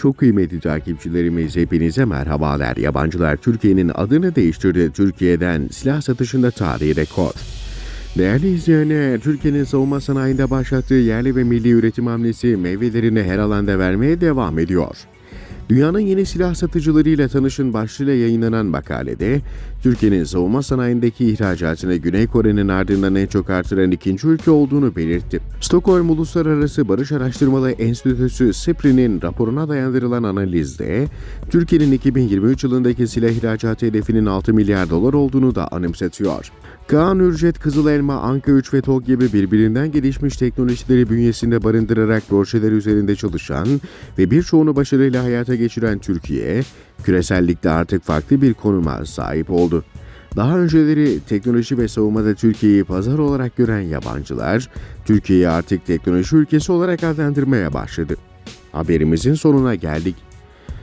Çok kıymetli takipçilerimiz hepinize merhabalar. Yabancılar Türkiye'nin adını değiştirdi. Türkiye'den silah satışında tarihi rekor. Değerli izleyenler, Türkiye'nin savunma sanayinde başlattığı yerli ve milli üretim hamlesi meyvelerini her alanda vermeye devam ediyor. Dünyanın yeni silah satıcılarıyla tanışın başlığıyla yayınlanan makalede, Türkiye'nin savunma sanayindeki ihracatını Güney Kore'nin ardından en çok artıran ikinci ülke olduğunu belirtti. Stockholm Uluslararası Barış Araştırmaları Enstitüsü SIPRI'nin raporuna dayandırılan analizde, Türkiye'nin 2023 yılındaki silah ihracatı hedefinin 6 milyar dolar olduğunu da anımsatıyor. Kaan Ürjet, Kızıl Elma, Anka 3 ve TOG gibi birbirinden gelişmiş teknolojileri bünyesinde barındırarak projeler üzerinde çalışan ve birçoğunu başarıyla hayata geçiren Türkiye, küresellikte artık farklı bir konuma sahip oldu. Daha önceleri teknoloji ve savunmada Türkiye'yi pazar olarak gören yabancılar, Türkiye'yi artık teknoloji ülkesi olarak adlandırmaya başladı. Haberimizin sonuna geldik.